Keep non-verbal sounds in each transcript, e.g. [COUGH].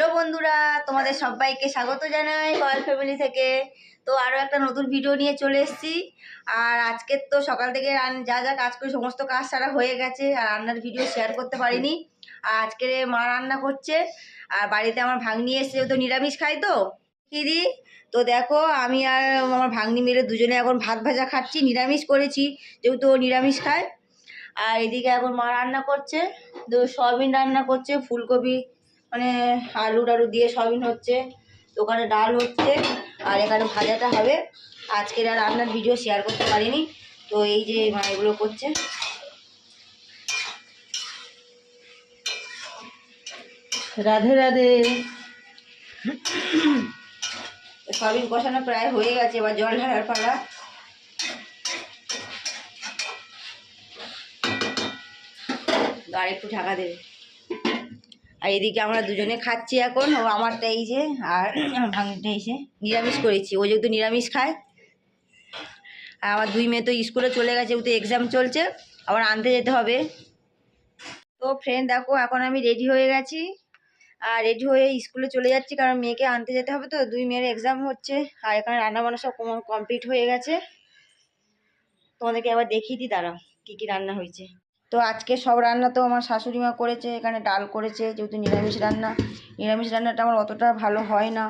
Hello বন্ধুরা, তোমাদের সবাইকে স্বাগত জানাই কয়েল ফ্যামিলি থেকে। তো আরও একটা নতুন ভিডিও নিয়ে চলে এসেছি। আর আজকের তো সকাল থেকে যা যা কাজ করি, সমস্ত কাজ সারা হয়ে গেছে, আর রান্নার ভিডিও শেয়ার করতে পারিনি। আর আজকে মা রান্না করছে, আর বাড়িতে আমার ভাগ্নি এসছে তো নিরামিষ খাই তো। দিদি, তো দেখো, আমি আর আমার ভাগ্নি মিলে দুজনে এখন ভাত ভাজা খাচ্ছি, নিরামিষ করেছি, যেহেতু ও নিরামিষ খায়। আর এদিকে এখন মা রান্না করছে, তো সয়াবিন রান্না করছে, ফুলকপি মানে আলু টালু দিয়ে সয়াবিন হচ্ছে তো ওখানে ডাল হচ্ছে আর এখানে ভাজাটা হবে। আজকের আর রান্নার ভিডিও শেয়ার করতে পারিনি তো এই যে মা এগুলো করছে। রাধে রাধে। সয়াবিন কষানো প্রায় হয়ে গেছে এবার জল ঢালার পালা। আর একটু ঢাকা দেবে। আর এদিকে আমরা দুজনে খাচ্ছি এখন। ও আমারটা এই যে, আর [CLEARS THROAT] ভাঙিটা এসে নিরামিষ করেছি। ও যেহেতু নিরামিষ খায়, আর আমার দুই মেয়ে তো স্কুলে চলে গেছে ও তো এক্সাম চলছে, আবার আনতে যেতে হবে। তো ফ্রেন্ড দেখো, এখন আমি রেডি হয়ে গেছি। আর রেডি হয়ে স্কুলে চলে যাচ্ছি, কারণ মেয়েকে আনতে যেতে হবে তো, দুই মেয়ের এক্সাম হচ্ছে, আর এখানে রান্না বান্না সব কমপ্লিট হয়ে গেছে। তোমাদেরকে আবার দেখিয়ে দিই, দাঁড়াও, কী কী রান্না হয়েছে। তো আজকে সব রান্না তো আমার শাশুড়ি মা করেছে, এখানে ডাল করেছে, যেহেতু নিরামিষ রান্না। নিরামিষ রান্নাটা আমার অতটা ভালো হয় না।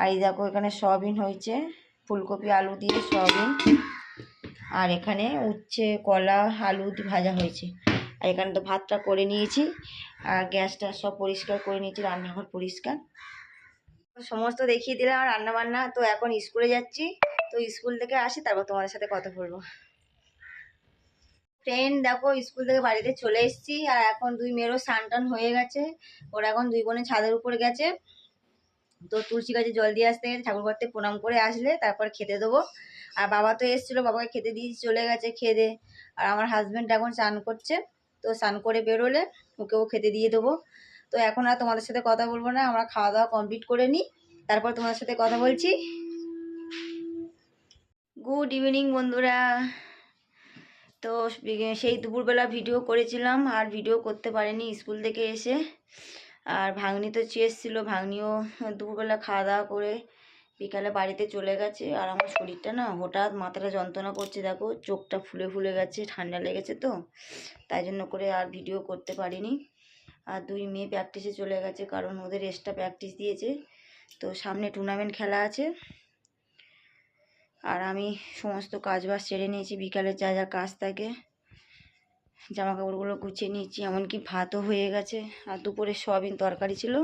আর এই দেখো, এখানে সয়াবিন হয়েছে, ফুলকপি, আলু দিয়ে সয়াবিন। আর এখানে উচ্ছে, কলা, আলু ভাজা হয়েছে। আর এখানে তো ভাতটা করে নিয়েছি, আর গ্যাসটা সব পরিষ্কার করে নিয়েছি, রান্নাঘর পরিষ্কার। সমস্ত দেখিয়ে দিলাম রান্না বান্না তো এখন স্কুলে যাচ্ছি, তো স্কুল থেকে আসি, তারপর তোমাদের সাথে কথা বলব। ফ্রেন্ড দেখো স্কুল থেকে বাড়িতে চলে এসেছি। আর এখন দুই মেয়েরও স্নান হয়ে গেছে। ওরা এখন দুই বোনে ছাদের উপরে গেছে। তো তুলসী গাছে জল দিয়ে আসতে গেছে। ঠাকুর করতে প্রণাম করে আসলে তারপর খেতে দেবো। আর বাবা তো এসেছিল, বাবাকে খেতে দিয়ে চলে গেছে খেদে আর আমার হাজব্যান্ড এখন স্নান করছে। তো স্নান করে বেরোলে ওকেও খেতে দিয়ে দেবো। তো এখন আর তোমাদের সাথে কথা বলব না। আমরা খাওয়া দাওয়া কমপ্লিট করে নিই। তারপর তোমাদের সাথে কথা বলছি। গুড ইভিনিং বন্ধুরা। তো সেই দুপুরবেলা ভিডিও করেছিলাম, আর ভিডিও করতে পারিনি স্কুল থেকে এসে। আর ভাগ্নি তো চেয়েছিল ভাগ্নিও দুপুরবেলা খাওয়া দাওয়া করে বিকালে বাড়িতে চলে গেছে। আর আমার শরীরটা না হঠাৎ মাথাটা যন্ত্রণা করছে, দেখো, চোখটা ফুলে ফুলে গেছে, ঠান্ডা লেগেছে তো, তাই জন্য করে আর ভিডিও করতে পারিনি। আর দুই মেয়ে প্র্যাকটিসে চলে গেছে, কারণ ওদের এক্সট্রা প্র্যাকটিস দিয়েছে। তো সামনে টুর্নামেন্ট খেলা আছে। আর আমি সমস্ত কাজ বাজ সেরে নিয়েছি, বিকালে যা যা কাজ থাকে। জামা কাপড়গুলো গুছিয়ে নিয়েছি, এমনকি ভাতও হয়ে গেছে। আর দুপুরে সয়াবিন তরকারি ছিল।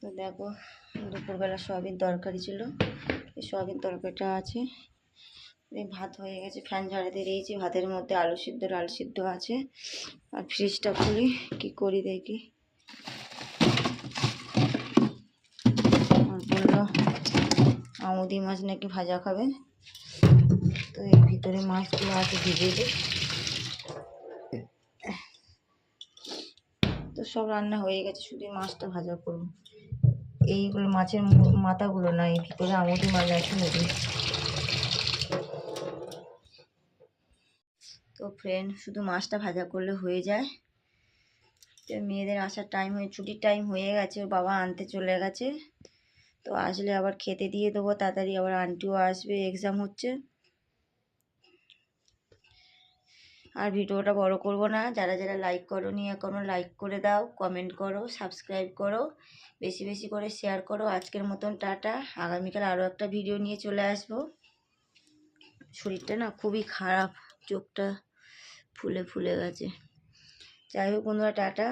তো দেখো, দুপুরবেলা সয়াবিন তরকারি ছিল। এই সয়াবিন তরকারিটা আছে। এই ভাত হয়ে গেছে, ফ্যান ঝাড়াতে দিয়েছি। ভাতের মধ্যে আলু সিদ্ধ, ডাল সিদ্ধ আছে। আর ফ্রিজটা খুলি, কি করি দেখি আর বলল আমুদি মাছ নাকি ভাজা খাবে। তো এর ভিতরে মাছগুলো আছে ভিজে দিই তো সব রান্না হয়ে গেছে, শুধু মাছটা ভাজা করব। এইগুলো মাছের মাথাগুলো না, এই ভিতরে আমুদি মাছ আছে নদী তো ফ্রেন্ড শুধু মাছটা ভাজা করলে হয়ে যায়। তো মেয়েদের আসার টাইম হয়ে ছুটির টাইম হয়ে গেছে বাবা আনতে চলে গেছে। তো আসলে আবার খেতে দিয়ে দেবো, তাড়াতাড়ি আবার আন্টিও আসবে এক্সাম হচ্ছে। আর ভিডিওটা বড় করব না, যারা যারা লাইক করো নি এখনও লাইক করে দাও কমেন্ট করো সাবস্ক্রাইব করো, বেশি বেশি করে শেয়ার করো। আজকের মতন টাটা, আগামীকাল আরও একটা ভিডিও নিয়ে চলে আসব। শরীরটা না খুবই খারাপ, চোখটা ফুলে ফুলে গেছে। যাই হোক বন্ধুরা, টাটা।